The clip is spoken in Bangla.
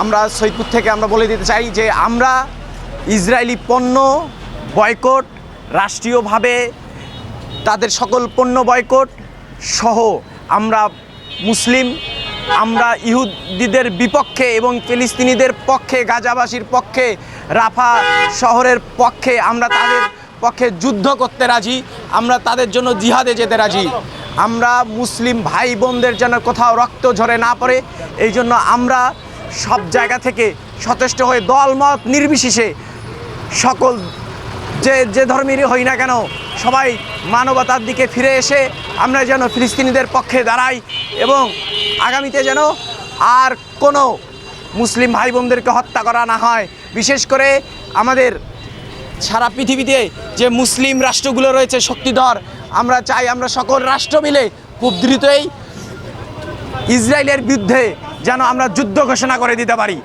আমরা সৈয়দপুর থেকে আমরা বলে দিতে চাই যে আমরা ইসরায়েলি পণ্য বয়কট রাষ্ট্রীয়ভাবে তাদের সকল পণ্য বয়কট সহ আমরা মুসলিম, আমরা ইহুদিদের বিপক্ষে এবং ফিলিস্তিনিদের পক্ষে, গাজাবাসীর পক্ষে, রাফা শহরের পক্ষে আমরা তাদের পক্ষে যুদ্ধ করতে রাজি, আমরা তাদের জন্য জিহাদে যেতে রাজি। আমরা মুসলিম ভাই বোনদের যেন কোথাও রক্ত ঝরে না পড়ে, এই জন্য আমরা সব জায়গা থেকে সচেষ্ট হয়ে দলমত নির্বিশেষে সকল যে যে ধর্মেরই হই না কেন, সবাই মানবতার দিকে ফিরে এসে আমরা যেন ফিলিস্তিনিদের পক্ষে দাঁড়াই এবং আগামীতে যেন আর কোনো মুসলিম ভাই বোনদেরকে হত্যা করা না হয়। বিশেষ করে আমাদের সারা পৃথিবীতে যে মুসলিম রাষ্ট্রগুলো রয়েছে, শক্তিধর, আমরা চাই আমরা সকল রাষ্ট্র মিলে খুব দ্রুতই ইসরায়েলের বিরুদ্ধে যেন আমরা যুদ্ধ ঘোষণা করে দিতে পারি।